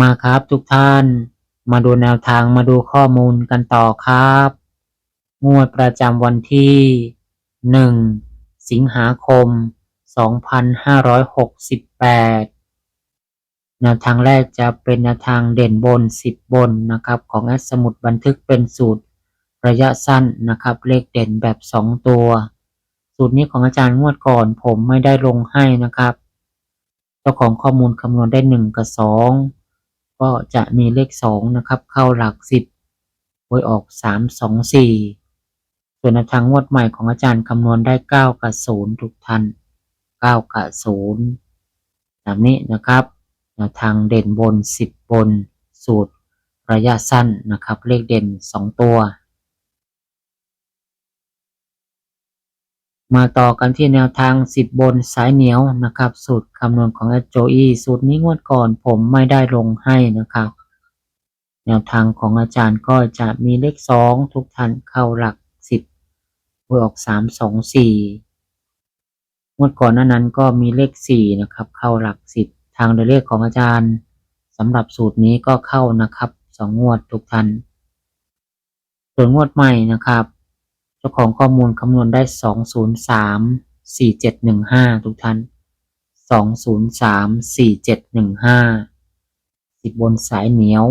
มาครับทุกท่าน มาดูแนวทางมาดูข้อมูลกันต่อครับ งวดประจำวันที่ 1 สิงหาคม 2568 แนวทางแรกจะเป็นแนวทางเด่นบน 10 บนนะครับ ของแอดสมุดบันทึกเป็นสูตรระยะสั้นนะครับ เลขเด่นแบบ 2 ตัว สูตรนี้ของอาจารย์งวดก่อนผมไม่ได้ลงให้นะครับ เจ้าของข้อมูลคำนวณได้ 1 กับ 2 ก็จะมีเลข2นะครับ เข้าหลัก10หวยออก3 2 4ส่วนแนวทางงวดใหม่ของอาจารย์คำนวณได้9กับ0ทุกท่าน9กับ0แบบนี้นะครับแนวทางเด่นบน10บนสูตรระยะสั้นนะครับ เลขเด่น2ตัว มาต่อกันที่แนวทาง 10 บนสายเหนียวนะครับ สูตรคำนวณของแอดโจอีสูตรนี้งวดก่อนผมไม่ได้ลงให้นะครับ แนวทางของอาจารย์ก็จะมีเลข 2 ทุกท่านเข้าหลัก 10หวยออก 3 2 4 งวดก่อนนั้นก็มีเลข 4 นะครับ เข้าหลัก 10 ทางเลขของอาจารย์สำหรับสูตรนี้ก็เข้านะครับ 2 งวดทุกท่านส่วนงวดใหม่นะครับ จ้าของข้อมูลคำนวณได้ 203 4715 ทุกท่าน 203 4715 สิบบนสายเหนียว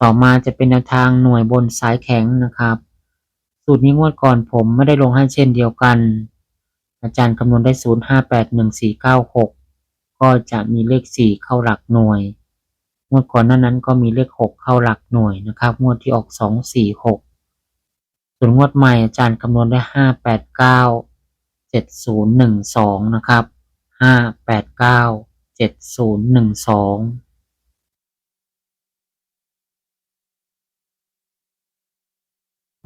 ต่อมาจะเป็นแนวทางหน่วยบนสายแข็งนะครับ สูตรนี้งวดก่อนผมไม่ได้ลงให้เช่นเดียวกัน อาจารย์คำนวณได้ 05811496 ก็จะมีเลข 4 เข้าหลักหน่วย งวดก่อนนั้นนั้นก็มีเลข6เข้าหลักหน่วยนะครับงวดที่ออก246ส่วนงวดใหม่อาจารย์คำนวณได้589 7012นย์หนึ่งสองนะครับ589 7012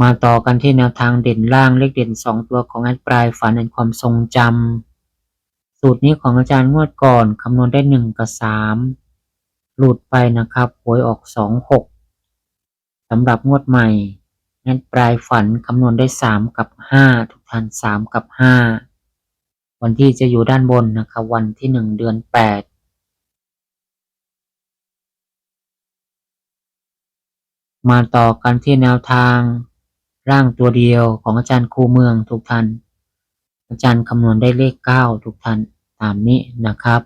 มาต่อกันที่แนวทางเด่นล่างเลขเด่น 2 ตัวของแอดปลายฝันแห่งความทรงจำสูตรนี้ของอาจารย์งวดก่อนคำนวณได้ 1 กับ 3 หลุดไปนะครับหวยออก2 6สำหรับงวดใหม่แอดปลายฝันคำนวณได้3กับ5ทุกท่าน3กับ5วันที่จะอยู่ด้านบนนะครับวันที่1เดือน8มาต่อกันที่แนวทาง ร่างตัวเดียวของอาจารย์ครูเมืองทุกท่าน อาจารย์คำนวณได้เลขเก้าทุกท่านตามนี้นะครับ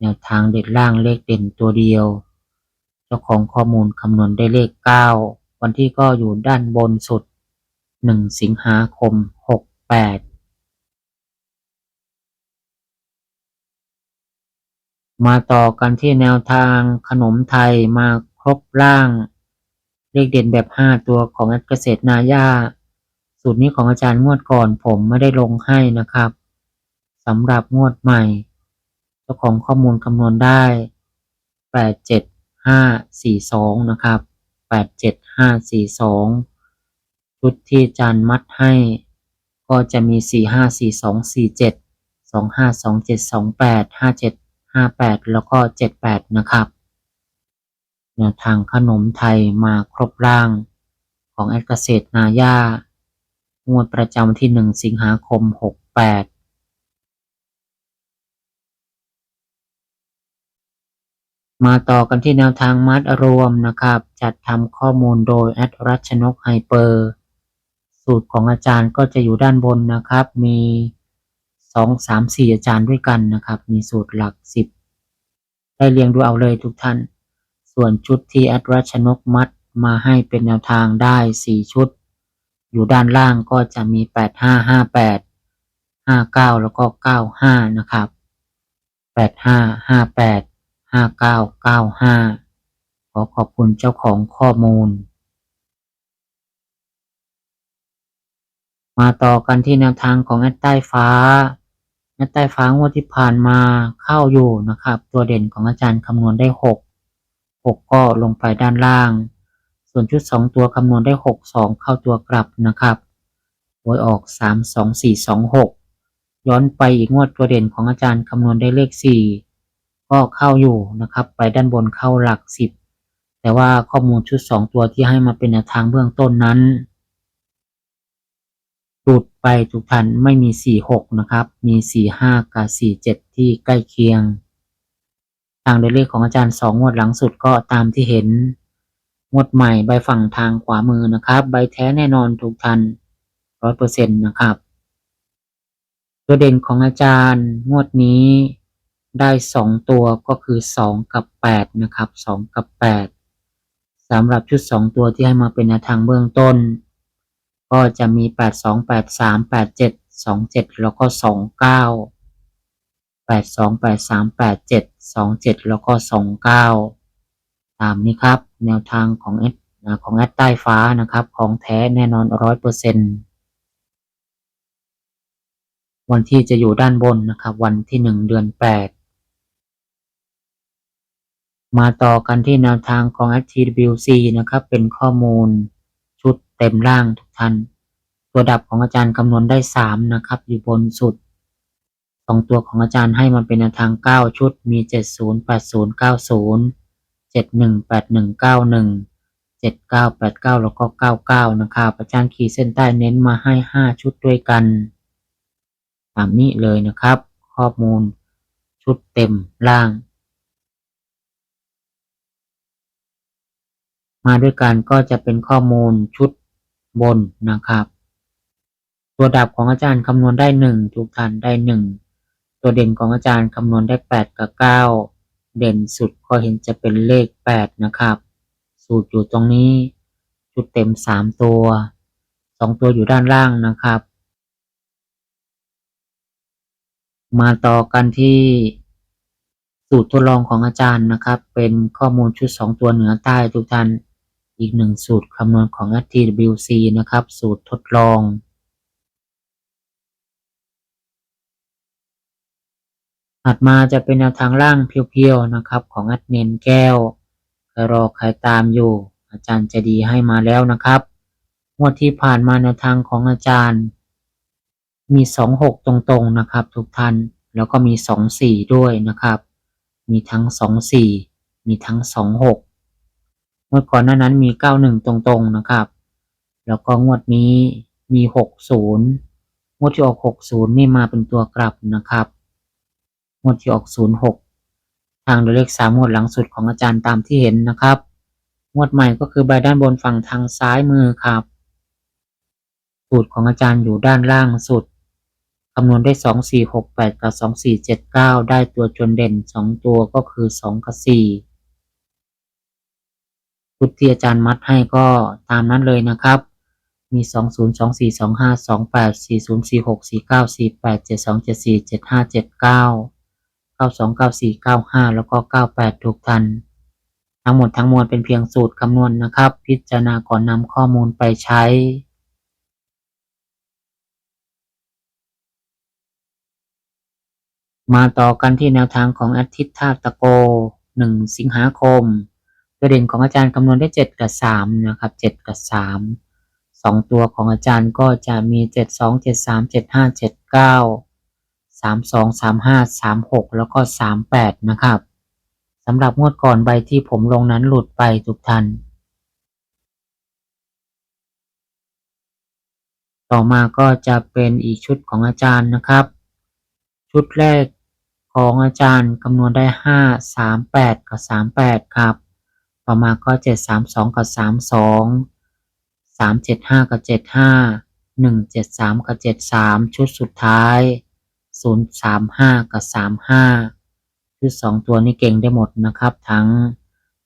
แนวทางเด็ดล่างเลขเด่นตัวเดียว เจ้าของข้อมูลคำนวณได้เลขเก้าวันที่ก็อยู่ด้านบนสุดหนึ่งสิงหาคมหกแปดมาต่อกันที่แนวทางขนมไทยมาครบร่าง เลขเด่นแบบ 5 ตัวของเกษตรนาย่าสูตรนี้ของอาจารย์งวดก่อนผมไม่ได้ลงให้นะครับสำหรับงวดใหม่ เจ้าของข้อมูลคำนวณได้ 87542 นะครับ 87542 ชุดที่จารย์มัดให้ก็จะมี 454247 252728 5758 แล้วก็ 78 นะครับแนวทางขนมไทยมาครบร่างของแอดเกษตรนาย่างวดประจำที่ 1 สิงหาคม 68 มาต่อกันที่แนวทางมัดรวมนะครับ จัดทำข้อมูลโดยแอดรัชนกไฮเปอร์ สูตรของอาจารย์ก็จะอยู่ด้านบนนะครับ มี 2 3 4 อาจารย์ด้วยกันนะครับ มีสูตรหลัก 10 ได้เรียงดูเอาเลยทุกท่าน ส่วนชุดที่แอดรัชนกมัดมาให้เป็นแนวทางได้ 4 ชุด อยู่ด้านล่างก็จะมี 8 5 5 8 5 9 แล้วก็ 95 นะครับ 8 5 5 8 5995 ขอขอบคุณเจ้าของข้อมูล มาต่อกันที่แนวทางของแอดใต้ฟ้าแอดใต้ฟ้างวดที่ผ่านมาเข้าอยู่นะครับ ตัวเด่นของอาจารย์คำนวณได้หกหกก็ลงไปด้านล่าง ส่วนชุดสองตัวคำนวณได้หกสองเข้าตัวกลับนะครับหวยออกสามสองสี่สองหกย้อนไปอีกงวดตัวเด่นของอาจารย์คำนวณได้เลขสี่ ก็เข้าอยู่นะครับ ไปด้านบนเข้าหลักสิบแต่ว่าข้อมูลชุดสองตัวที่ให้มาเป็นแนวทางเบื้องต้นนั้นหลุดไปทุกท่านไม่มี 46 นะครับ มี 45 กับ 47 ที่ใกล้เคียง ทางโดยเลขของอาจารย์สองงวดหลังสุดก็ตามที่เห็น งวดใหม่ใบฝั่งทางขวามือนะครับ ใบแท้แน่นอนทุกท่านร้อยเปอร์เซ็นต์นะครับ ตัวเด่นของอาจารย์งวดนี้ ได้สองตัวก็คือสองกับแปดนะครับสองกับแปดสำหรับชุดสองตัวที่ให้มาเป็นแนวทางเบื้องต้น ก็จะมีแปดสองแปดสามแปดเจ็ดสองเจ็ดแล้วก็สองเก้าแปดสองแปดสามแปดเจ็ดสองเจ็ดแล้วก็สองเก้าตามนี้ครับ แนวทางของเอของแอดใต้ฟ้านะครับ ของแท้แน่นอนร้อยเปอร์เซ็นต์วันที่จะอยู่ด้านบนนะครับ วันที่หนึ่งเดือนแปด มาต่อกันที่แนวทางของ FTWC นะครับ เป็นข้อมูลชุดเต็มร่างทุกท่าน ตัวดับของอาจารย์คำนวณได้ 3 นะครับ อยู่บนสุดสองตัวของอาจารย์ให้มาเป็นแนวทาง 9 ชุด มี 70 80 90 71 81 91 79 89 แล้วก็ 99 นะครับ อาจารย์ขีดเส้นใต้เน้นมาให้ 5 ชุดด้วยกันตามนี้เลยนะครับ ข้อมูลชุดเต็มล่าง มาด้วยกันก็จะเป็นข้อมูลชุดบนนะครับ ตัวดับของอาจารย์คำนวณได้หนึ่งทุกท่านได้หนึ่งตัวเด่นของอาจารย์คำนวณได้แปดกับเก้าเด่นสุดก็เห็นจะเป็นเลขแปดนะครับ สูตรอยู่ตรงนี้ ชุดเต็มสามตัวสองตัวอยู่ด้านล่างนะครับ มาต่อกันที่สูตรทดลองของอาจารย์นะครับ เป็นข้อมูลชุดสองตัวเหนือใต้ทุกท่าน อีกหนึ่งสูตรคำนวณของ STWC นะครับ สูตรทดลอง ถัดมาจะเป็นแนวทางล่างเพียวๆนะครับ ของอัดเนนแก้วใครรอใครตามอยู่ อาจารย์จะดีให้มาแล้วนะครับงวดที่ผ่านมาแนวทางของอาจารย์ มีสองหกตรงๆนะครับ ทุกท่านแล้วก็มีสองสี่ด้วยนะครับ มีทั้งสองสี่มีทั้งสอ งหกเมื่อก่อนหน้านั้นมีเก้าหนึ่งตรงๆนะครับ แล้วก็งวดนี้มีหกศูนย์งวดที่ออกหกศูนย์นี่มาเป็นตัวกลับนะครับงวดที่ออกศูนย์หกทางดยเลขสามงวดหลังสุดของอาจารย์ตามที่เห็นนะครับงวดใหม่ก็คือใบด้านบนฝั่งทางซ้ายมือครับ สูตรของอาจารย์อยู่ด้านล่างสุดคำนวณได้สองสี่หกแปดกับสองสี่เจ็ดเก้าได้ตัวจนเด่นสองตัวก็คือสองกับสี่ ชุดที่อาจารย์มัดให้ก็ตามนั้นเลยนะครับ มีสองศูนย์สองสี่สองห้าสองแปดสี่ศูนย์สี่หกสี่เก้าสี่แปดเจ็ดสองเจ็ดสี่เจ็ดห้าเจ็ดเก้าเก้าสองเก้าสี่เก้าห้าแล้วก็เก้าแปดทุกทัน ทั้งหมดทั้งมวลเป็นเพียงสูตรคำนวณนะครับ พิจารณาก่อนนำข้อมูลไปใช้มาต่อกันที่แนวทางของอาทิตย์ธาตุตะโก 1 สิงหาคม ตัวเด่นของอาจารย์คำนวณได้ 7 กับ 3 นะครับ 7 กับ 3 2 ตัวของอาจารย์ก็จะมี 7 2 7 3 7 5 7 9 3 2 3 5 3 6 แล้วก็ 38 นะครับสำหรับงวดก่อนใบที่ผมลงนั้นหลุดไปทุกท่านต่อมาก็จะเป็นอีกชุดของอาจารย์นะครับ ชุดแรกของอาจารย์คำนวณได้ห้าสามแปดกับสามแปดครับ ต่อมาก็เจ็ดสามสองกับสามสองสามเจ็ดห้ากับเจ็ดห้าหนึ่งเจ็ดสามกับเจ็ดสามชุดสุดท้ายศูนย์สามห้ากับสามห้าชุดสองตัวนี้เก่งได้หมดนะครับ ทั้ง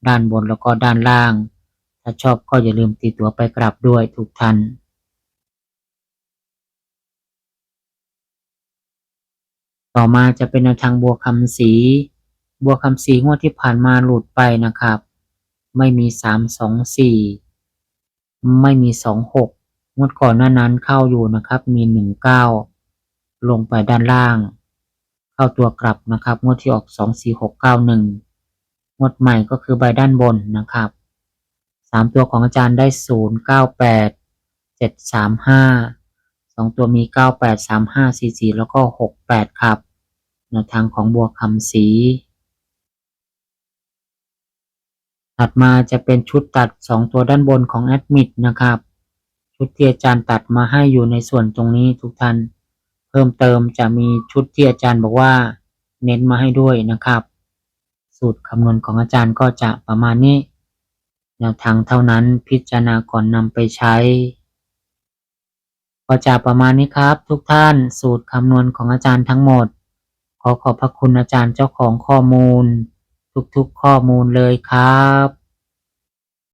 ด้านบนแล้วก็ด้านล่าง ถ้าชอบก็อย่าลืมตีตัวไปกลับด้วยทุกท่านต่อมาจะเป็นแนวทางบัวคำสี บัวคำสีงวดที่ผ่านมาหลุดไปนะครับ ไม่มีสามสองสี่ไม่มีสองหกงวดก่อนหน้านั้นเข้าอยู่นะครับ มีหนึ่งเก้าลงไปด้านล่าง เข้าตัวกลับนะครับ งวดที่ออกสองสี่หกเก้าหนึ่งงวดใหม่ก็คือใบด้านบนนะครับสามตัวของอาจารย์ได้ศูนย์เก้าแปดเจ็ดสามห้าสองตัวมีเก้าแปดสามห้าสี่สี่แล้วก็หกแปดครับแนวทางของบัวคำศรี ถัดมาจะเป็นชุดตัด 2 ตัวด้านบนของแอดมิดนะครับ ชุดที่อาจารย์ตัดมาให้อยู่ในส่วนตรงนี้ทุกท่าน เพิ่มเติมจะมีชุดที่อาจารย์บอกว่า เน้นมาให้ด้วยนะครับ สูตรคำนวณของอาจารย์ก็จะประมาณนี้ แนวทางเท่านั้นพิจารณาก่อนนำไปใช้ ก็จะประมาณนี้ครับ ทุกท่านสูตรคำนวณของอาจารย์ทั้งหมด ขอขอบพระคุณอาจารย์เจ้าของข้อมูล ทุกๆข้อมูลเลยครับ